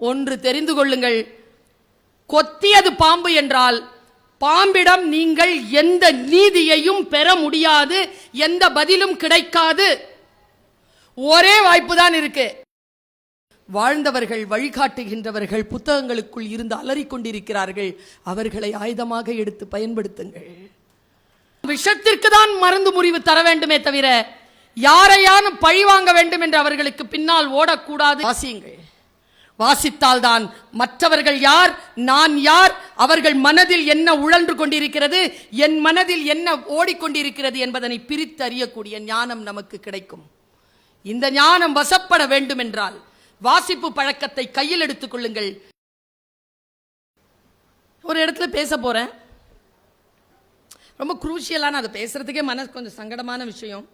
ஒன்று தெரிந்து கொள்ளுங்கள். கொத்தியது பாம்பு என்றால் பாம்பிடம் நீங்கள் எந்த நீதியையும் பெற முடியாது எந்த பதிலும் கிடைக்காது. ஒரே வாய்ப்பு தான் இருக்கு. வாழ்ந்தவர்கள் வழிகாட்டுகின்றவர்கள் புத்தகங்களுக்குள் இருந்து அலறிக்கொண்டிருக்கிறார்கள் அவர்களை ஆயுதமாக எடுத்து பயன்படுத்துங்கள். விஷத்திற்கு தான் மருந்து முறிவு தர வேண்டுமே தவிர யாரையானும் பழி வாங்க வேண்டும் என்று அவர்களுக்கு பின்னால் ஓடக்கூடாது. வாசியுங்கள். வாசித்தால்தான். மற்றவர்கள் யார்? நான் யார்? அவர்கள் மனதில் என்ன உழன்று கொண்டிருக்கிறது? என் மனதில் என்ன ஓடிக்கொண்டிருக்கிறது என்பதனை பிரித்து அறியக்கூடிய ஞானம் நமக்கு கிடைக்கும். இந்த ஞானம் வசப்பட வேண்டும் என்றால் வாசிப்பு பழக்கத்தை கையில் எடுத்துக் கொள்ளுங்கள். ஒரு இடத்துல பேச போறேன். ரொம்ப குரூஷியலான அதை பேசுறதுக்கே மனசு கொஞ்சம் சங்கடமான விஷயம்.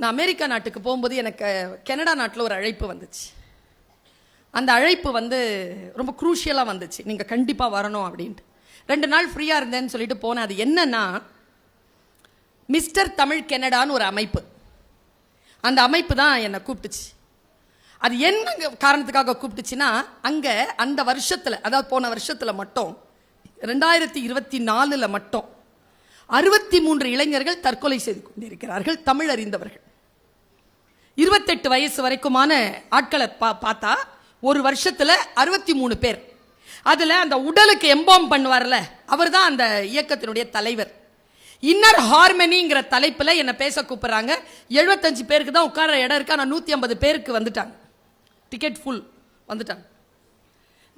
நான் அமெரிக்கா நாட்டுக்கு போகும்போது எனக்கு கனடா நாட்டில் ஒரு அழைப்பு வந்துச்சு. அந்த அழைப்பு வந்து ரொம்ப குரூஷியலாக வந்துச்சு. நீங்கள் கண்டிப்பாக வரணும் அப்படின்ட்டு. ரெண்டு நாள் ஃப்ரீயாக இருந்தேன்னு சொல்லிட்டு போனேன். அது என்னன்னா மிஸ்டர் தமிழ் கெனடான்னு ஒரு அமைப்பு. அந்த அமைப்பு தான் என்னை கூப்பிட்டுச்சு. அது என்ன காரணத்துக்காக கூப்பிட்டுச்சுன்னா அங்கே அந்த வருஷத்தில் அதாவது போன வருஷத்தில் மட்டும் ரெண்டாயிரத்தி இருபத்தி நாலில் மட்டும் அறுபத்தி மூன்று இளைஞர்கள் தற்கொலை செய்து கொண்டிருக்கிறார்கள் தமிழ் அறிந்தவர்கள். இருபத்தெட்டு வயசு வரைக்குமான ஆட்களை பா பார்த்தா ஒரு வருஷத்தில் அறுபத்தி மூணு பேர். அதில் அந்த உடலுக்கு எம்பாம் பண்ணுவார்ல அவர் தான் அந்த இயக்கத்தினுடைய தலைவர். இன்னர் ஹார்மனிங்கிற தலைப்பில் என்னை பேச கூப்பிட்றாங்க. எழுபத்தஞ்சு பேருக்கு தான் உட்கார இடம் இருக்கா ஆனால் நூற்றி ஐம்பது பேருக்கு வந்துட்டாங்க. டிக்கெட் ஃபுல் வந்துட்டாங்க.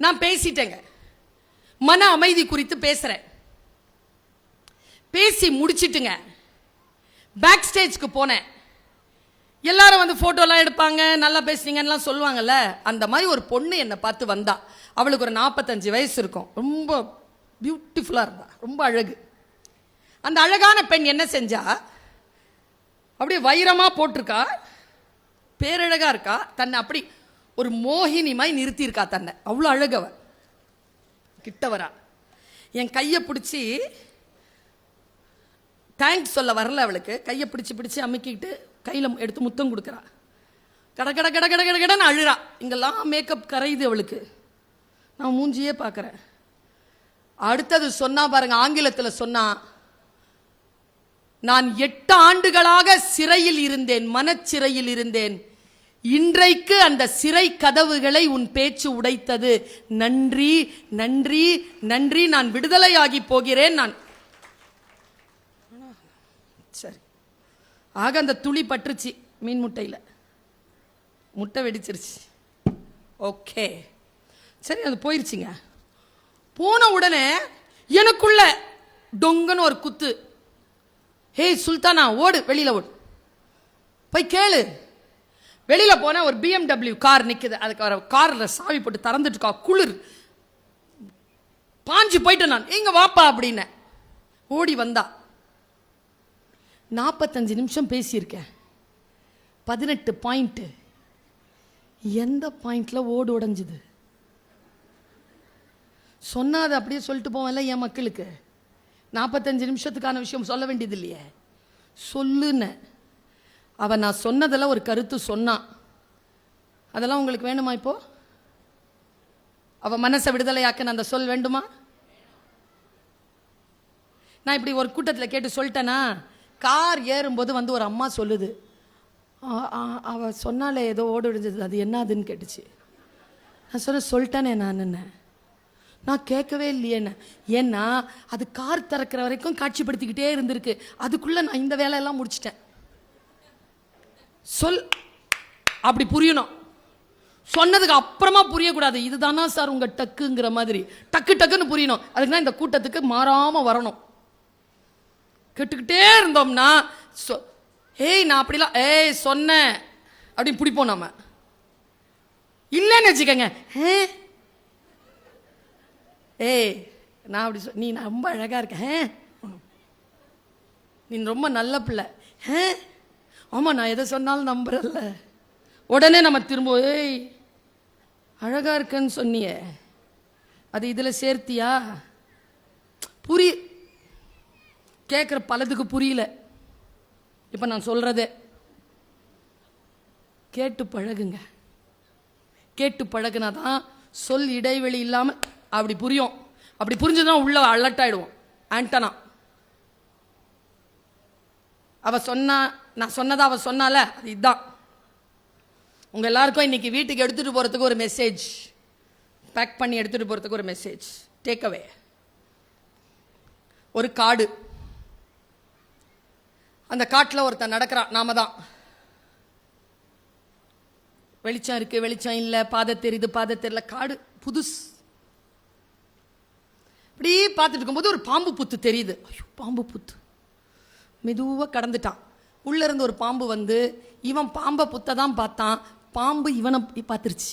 நான் பேசிட்டேங்க. மன அமைதி குறித்து பேசுகிறேன் பேசி முடிச்சிட்டுங்க. பேக் ஸ்டேஜ்க்கு போனேன். எல்லாரும் வந்து ஃபோட்டோலாம் எடுப்பாங்க நல்லா பேசுனீங்கன்னுலாம் சொல்லுவாங்கல்ல அந்த மாதிரி ஒரு பொண்ணு என்னை பார்த்து வந்தா. அவளுக்கு ஒரு நாற்பத்தஞ்சு வயசு இருக்கும். ரொம்ப பியூட்டிஃபுல்லாக இருந்தா. ரொம்ப அழகு. அந்த அழகான பெண் என்ன செஞ்சா அப்படியே வைரமாக போட்டிருக்கா பேரழகாக இருக்கா தன்னை அப்படி ஒரு மோகினி மாதிரி நிறுத்தியிருக்கா தன்னை. அவ்வளோ அழகவ கிட்டவரா என் கையை பிடிச்சி தேங்க்ஸ் சொல்ல வரல அவளுக்கு. கையை பிடிச்சி பிடிச்சி அமுக்கிட்டு கையில் எடுத்து முத்தம் கொடுக்குறா. கட கட கட கட கட கடன்னு அழுறா. இங்கெல்லாம் மேக்கப் கரையுது அவளுக்கு. நான் மூஞ்சியே பார்க்குறேன். அடுத்தது சொன்னா பாருங்க ஆங்கிலத்தில் சொன்னா நான் எட்டு ஆண்டுகளாக சிறையில் இருந்தேன் மனச்சிறையில் இருந்தேன். இன்றைக்கு அந்த சிறை கதவுகளை உன் பேச்சு உடைத்தது. நன்றி நன்றி நன்றி. நான் விடுதலையாகி போகிறேன் நான். சரி. ஆக அந்த துளி பட்டுருச்சு மீன் முட்டையில். முட்டை வெடிச்சிருச்சு. ஓகே. சரி அது போயிருச்சுங்க. போன உடனே எனக்குள்ள டொங்கன்னு ஒரு குத்து. ஹேய் சுல்தானா ஓடு வெளியில் ஓடு. போய் கேளு. வெளியில் போனால் ஒரு பிஎம்டபிள்யூ கார் நிற்குது அதுக்கு வர காரில் சாவி போட்டு திறந்துட்டு இருக்கா குளிர். பாஞ்சு போயிட்டேன் நான். இங்கே வாப்பா அப்படின்னு ஓடி வந்தா. நாற்பத்தஞ்சு நிமிஷம் பேசியிருக்கேன். பதினெட்டு பாயிண்ட்டு எந்த பாயிண்டில் ஓடு உடைஞ்சுது? சொன்னா அதை அப்படியே சொல்லிட்டு போவேன்ல என் மக்களுக்கு. நாற்பத்தஞ்சு நிமிஷத்துக்கான விஷயம் சொல்ல வேண்டியது இல்லையே? சொல்லுன்னு. அவன் நான் சொன்னதெல்லாம் ஒரு கருத்து சொன்னான் அதெல்லாம் உங்களுக்கு வேணுமா இப்போ? அவள் மனசை விடுதலையாக்க அந்த சொல் வேண்டுமா? நான் இப்படி ஒரு கூட்டத்தில் கேட்டு சொல்லிட்டேனா? கார் ஏறும்போது வந்து ஒரு அம்மா சொல்லுது அவள் அவ சொன்னாலே ஏதோ ஓடு விடுஞ்சது அது என்னதுன்னு கேட்டுச்சு. நான் சொல்ல சொல்லிட்டேனே நான் என்ன நான் கேட்கவே இல்லையேன்னு. ஏன்னா அது கார் திறக்கிற வரைக்கும் காட்சிப்படுத்திக்கிட்டே இருந்திருக்கு. அதுக்குள்ளே நான் இந்த வேலையெல்லாம் முடிச்சிட்டேன். சொல் அப்படி புரியணும். சொன்னதுக்கு அப்புறமா புரியக்கூடாது. இதுதானா சார் உங்கள் டக்குங்கிற மாதிரி. டக்கு டக்குன்னு புரியணும். அதுக்கு தான் இந்த கூட்டத்துக்கு மாறாமல் வரணும். கேட்டுக்கிட்டே இருந்தோம்னா சொ- ஏய் நான் அப்படிலாம் ஏய் சொன்னேன். அப்படின்னு பிடிப்போம் நாம. இல்லைன்னு வச்சுக்கோங்க. ஏய் நான் அப்படி சொ நீ நான் ரொம்ப அழகாக இருக்கேன் நீ ரொம்ப நல்ல பிள்ளை. ஆமாம் நான் எதை சொன்னாலும் நம்புறல்ல. உடனே நம்ம திரும்ப ஏய் அழகாக இருக்கேன்னு சொன்னியே. அது இதில் சேர்த்தியா? புரிய கேட்குற பலதுக்கு புரியல. இப்போ நான் சொல்கிறதே கேட்டு பழகுங்க. கேட்டு பழகுனா தான் சொல் இடைவெளி இல்லாமல் அப்படி புரியும். அப்படி புரிஞ்சுதான் உள்ள அலர்ட் ஆகிடுவோம் ஆண்டனா. அவ சொன்னா நான் சொன்னதை அவ சொன்னால அது இதுதான் உங்கள் எல்லாருக்கும் இன்னைக்கு வீட்டுக்கு எடுத்துகிட்டு போகிறதுக்கு ஒரு மெசேஜ் பேக் பண்ணி எடுத்துகிட்டு போகிறதுக்கு ஒரு மெசேஜ் டேக் அவே ஒரு காடு அந்த காட்டில் ஒருத்தன் நடக்கிறான். நாம தான் வெளிச்சம் இருக்கு வெளிச்சம் இல்லை பாதை தெரியுது பாதை தெரியல காடு புதுசு. இப்படி பார்த்துட்டு இருக்கும்போது ஒரு பாம்பு புத்து தெரியுது. ஐயோ பாம்பு புத்து. மெதுவாக கடந்துட்டான். உள்ளே இருந்து ஒரு பாம்பு வந்து இவன் பாம்பை புத்த தான் பார்த்தான். பாம்பு இவனை பார்த்துருச்சு.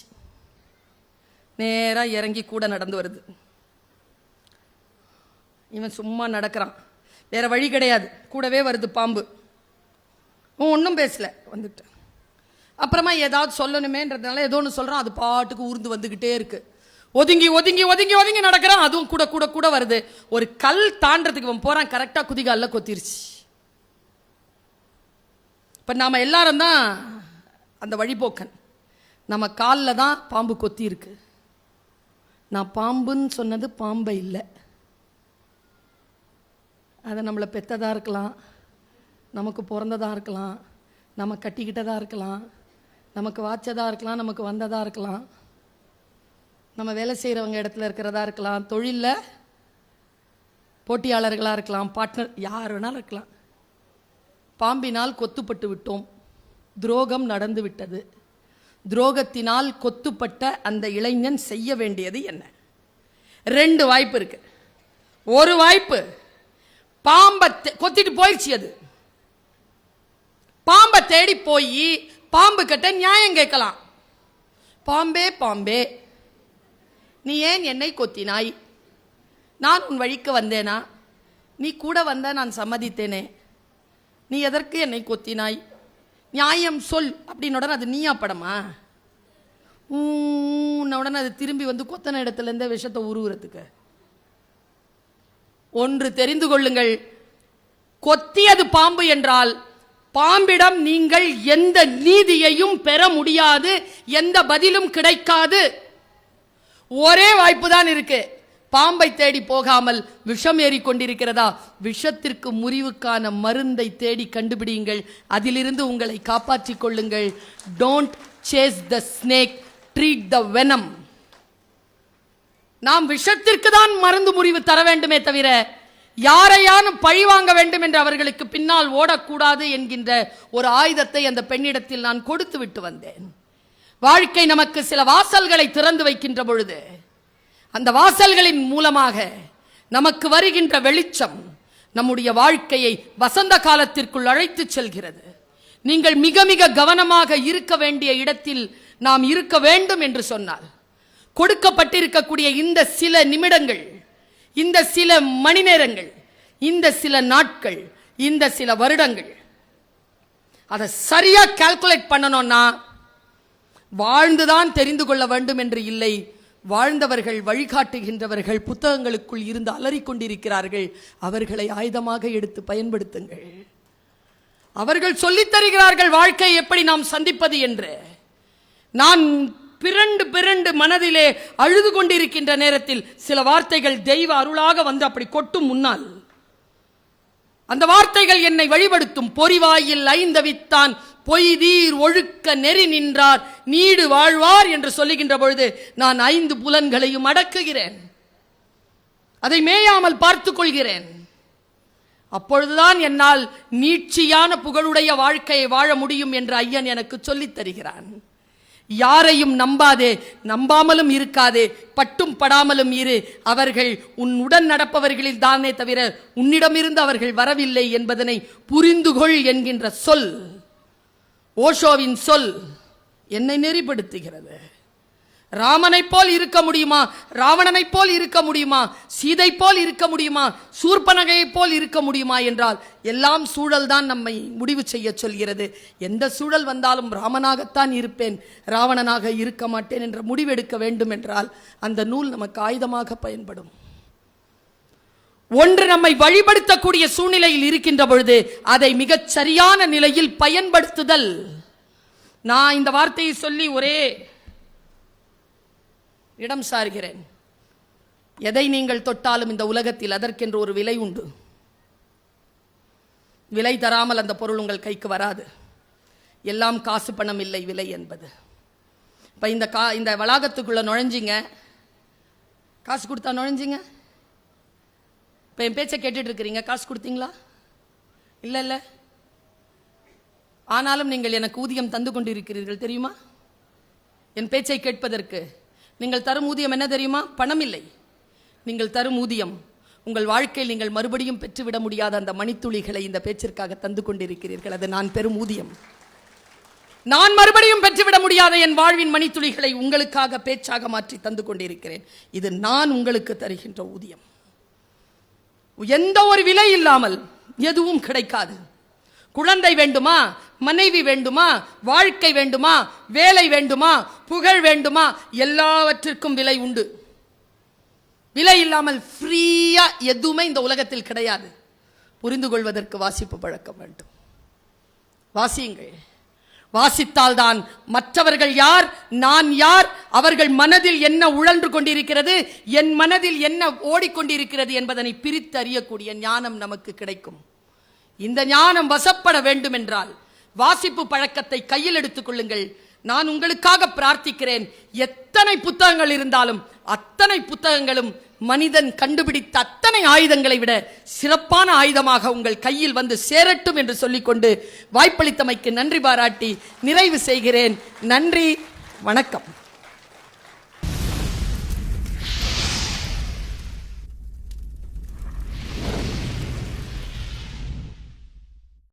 நேராக இறங்கி கூட நடந்து வருது. இவன் சும்மா நடக்கிறான். வேறு வழி கிடையாது. கூடவே வருது பாம்பு. ஒன்றும் பேசலை. வந்துட்டு. அப்புறமா ஏதாவது சொல்லணுமேன்றதுனால ஏதோ ஒன்று சொல்கிறோம் அது பாட்டுக்கு ஊர்ந்து வந்துக்கிட்டே இருக்குது ஒதுங்கி ஒதுங்கி ஒதுங்கி ஒதுங்கி நடக்கிறான். அதுவும் கூட கூட கூட வருது. ஒரு கல் தாண்டதுக்கு இவன் போறான். கரெக்டாக குதிகாலில் கொத்திருச்சு. இப்போ நாம் எல்லாரும் தான் அந்த வழிபோக்கன். நம்ம காலில் தான் பாம்பு கொத்தி இருக்கு நான் பாம்புன்னு சொன்னது பாம்பை இல்லை. அதை நம்மளை பெத்ததாக இருக்கலாம். நமக்கு பிறந்ததாக இருக்கலாம். நம்ம கட்டிக்கிட்டதாக இருக்கலாம். நமக்கு வாச்சதாக இருக்கலாம். நமக்கு வந்ததாக இருக்கலாம். நம்ம வேலை செய்கிறவங்க இடத்துல இருக்கிறதா இருக்கலாம். தொழிலில் போட்டியாளர்களாக இருக்கலாம். பார்ட்னர் யார் வேணாலும் இருக்கலாம். பாம்பினால் கொத்துப்பட்டு விட்டோம். துரோகம் நடந்து விட்டது. துரோகத்தினால் கொத்துப்பட்ட அந்த இளைஞன் செய்ய வேண்டியது என்ன? ரெண்டு வாய்ப்பு இருக்கு. ஒரு வாய்ப்பு பாம்பை தே- கொத்திட்டு போயிடுச்சு அது பாம்பை தேடி போய் பாம்பு கிட்ட நியாயம் கேட்கலாம் பாம்பே பாம்பே நீ ஏன் என்னை கொத்தினாய் நான் உன் வழிக்கு வந்தேனா நீ கூட வந்த நான் சம்மதித்தேனே நீ எதற்கு என்னை கொத்தினாய் நியாயம் சொல் அப்படின்னு உடனே அது நீயா படமா ஊன்ன உடனே அது திரும்பி வந்து கொத்தன இடத்துலேருந்தே விஷத்தை உருவுறதுக்கு ஒன்று தெரிந்து கொள்ளுங்கள். கொத்தியது பாம்பு என்றால் பாம்பிடம் நீங்கள் எந்த நீதியையும் பெற முடியாது எந்த பதிலும் கிடைக்காது. ஒரே வாய்ப்பு தான் இருக்கு. பாம்பை தேடி போகாமல் விஷம் ஏறி கொண்டிருக்கிறதா? விஷத்திற்கு முறிவுக்கான மருந்தை தேடி கண்டுபிடியுங்கள். அதிலிருந்து உங்களை காப்பாற்றிக் கொள்ளுங்கள். Don't chase the snake treat the venom நாம் விஷத்திற்கு தான் மருந்து முறிவு தர வேண்டுமே தவிர யாரையானும் பழி வாங்க வேண்டும் என்று அவர்களுக்கு பின்னால் ஓடக்கூடாது என்கின்ற ஒரு ஆயுதத்தை அந்த பெண்ணிடத்தில் நான் கொடுத்து விட்டு வந்தேன். வாழ்க்கை நமக்கு சில வாசல்களை திறந்து வைக்கின்ற பொழுது அந்த வாசல்களின் மூலமாக நமக்கு வருகின்ற வெளிச்சம் நம்முடைய வாழ்க்கையை வசந்த காலத்திற்குள் அழைத்துச் செல்கிறது. நீங்கள் மிக மிக கவனமாக இருக்க வேண்டிய இடத்தில் நாம் இருக்க வேண்டும் என்று சொன்னால் கொடுக்கப்பட்டிருக்கக்கூடிய இந்த சில நிமிடங்கள் இந்த சில மணி நேரங்கள் இந்த சில நாட்கள் இந்த சில வருடங்கள் அதை சரியா கால்குலேட் பண்ணணும்னா வாழ்ந்துதான் தெரிந்து கொள்ள வேண்டும் என்று இல்லை வாழ்ந்தவர்கள் வழிகாட்டுகின்றவர்கள் புத்தகங்களுக்குள் இருந்து அலறிக்கொண்டிருக்கிறார்கள் அவர்களை ஆயுதமாக எடுத்து பயன்படுத்துங்கள். அவர்கள் சொல்லித் தருகிறார்கள் வாழ்க்கை எப்படி நாம் சந்திப்பது என்று. நான் பிறண்டு பிறண்டு மனதிலே அழுது கொண்டிருக்கின்ற நேரத்தில் சில வார்த்தைகள் தெய்வ அருளாக வந்து அப்படி கொட்டும் முன்னால். அந்த வார்த்தைகள் என்னை வழிபடுத்தும். பொறிவாயில் ஐந்தவித்தான் பொய்தீர் ஒழுக்க நெறி நின்றார். நீடு வாழ்வார் என்று சொல்லுகின்ற பொழுது நான் ஐந்து புலன்களையும் அடக்குகிறேன். அதை மேயாமல் பார்த்துக் கொள்கிறேன். அப்பொழுதுதான் என்னால் நீட்சியான புகழுடைய வாழ்க்கையை வாழ முடியும் என்று ஐயன் எனக்கு சொல்லித் தருகிறான். யாரையும் நம்பாதே நம்பாமலும் இருக்காதே பட்டும் படாமலும் இரு. அவர்கள் உன் உடன் நடப்பவர்களில் தானே தவிர உன்னிடமிருந்து அவர்கள் வரவில்லை என்பதனை புரிந்துகொள் என்கின்ற சொல் ஓஷோவின் சொல் என்னை நெறிப்படுத்துகிறது. ராமனைப் போல் இருக்க முடியுமா? ராவணனைப் போல் இருக்க முடியுமா? சீதை போல் இருக்க முடியுமா? சூர்பனகையைப் போல் இருக்க முடியுமா என்றால் எல்லாம் சூழல் தான் நம்மை முடிவு செய்ய சொல்கிறது. எந்த சூழல் வந்தாலும் ராமனாகத்தான் இருப்பேன் ராவணனாக இருக்க மாட்டேன் என்ற முடிவெடுக்க வேண்டும் என்றால் அந்த நூல் நமக்கு ஆயுதமாக பயன்படும். ஒன்று நம்மை வழிபடுத்தக்கூடிய சூழ்நிலையில் இருக்கின்ற பொழுது அதை மிகச் சரியான நிலையில் பயன்படுத்துதல். நான் இந்த வார்த்தையை சொல்லி ஒரே இடம் சார்கிறேன். எதை நீங்கள் தொட்டாலும் இந்த உலகத்தில் அதற்கென்று ஒரு விலை உண்டு. விலை தராமல் அந்த பொருள் உங்கள் கைக்கு வராது. எல்லாம் காசு பணம் இல்லை விலை என்பது. இப்போ இந்த கா இந்த வளாகத்துக்குள்ளே நுழைஞ்சிங்க. காசு கொடுத்தா நுழைஞ்சிங்க. இப்போ என் பேச்சை கேட்டுட்ருக்கிறீங்க காசு கொடுத்தீங்களா? இல்லை இல்லை. ஆனாலும் நீங்கள் எனக்கு ஊதியம் தந்து கொண்டிருக்கிறீர்கள் தெரியுமா? என் பேச்சை கேட்பதற்கு நீங்கள் தரும் ஊதியம் என்ன தெரியுமா? பணம் இல்லை நீங்கள் தரும் ஊதியம். உங்கள் வாழ்க்கையில் நீங்கள் மறுபடியும் பெற்றுவிட முடியாத அந்த மணித்துளிகளை இந்த பேச்சிற்காக தந்து கொண்டிருக்கிறீர்கள். அது நான் பெரும் ஊதியம். நான் மறுபடியும் பெற்றுவிட முடியாத என் வாழ்வின் மணித்துளிகளை உங்களுக்காக பேச்சாக மாற்றி தந்து கொண்டிருக்கிறேன். இது நான் உங்களுக்கு தருகின்ற ஊதியம். எந்த ஒரு விலை இல்லாமல் எதுவும் கிடைக்காது. குழந்தை வேண்டுமா? மனைவி வேண்டுமா? வாழ்க்கை வேண்டுமா? வேலை வேண்டுமா? புகழ் வேண்டுமா? எல்லாவற்றிற்கும் விலை உண்டு. விலை இல்லாமல் ஃப்ரீயா எதுவுமே இந்த உலகத்தில் கிடையாது. புரிந்து கொள்வதற்கு வாசிப்பு பழக்கம் வேண்டும். வாசியுங்கள். வாசித்தால்தான் மற்றவர்கள் யார்? நான் யார்? அவர்கள் மனதில் என்ன உழன்று கொண்டிருக்கிறது? என் மனதில் என்ன ஓடிக்கொண்டிருக்கிறது என்பதனை பிரித்து அறியக்கூடிய ஞானம் நமக்கு கிடைக்கும். இந்த ஞானம் வசப்பட வேண்டும் என்றால் வாசிப்பு பழக்கத்தை கையில் எடுத்துக் கொள்ளுங்கள். நான் உங்களுக்காக பிரார்த்திக்கிறேன். எத்தனை புத்தகங்கள் இருந்தாலும் அத்தனை புத்தகங்களும் மனிதன் கண்டுபிடித்த அத்தனை ஆயுதங்களை விட சிறப்பான ஆயுதமாக உங்கள் கையில் வந்து சேரட்டும் என்று சொல்லிக்கொண்டு வாய்ப்பளித்தமைக்கு நன்றி பாராட்டி நிறைவு செய்கிறேன். நன்றி வணக்கம்.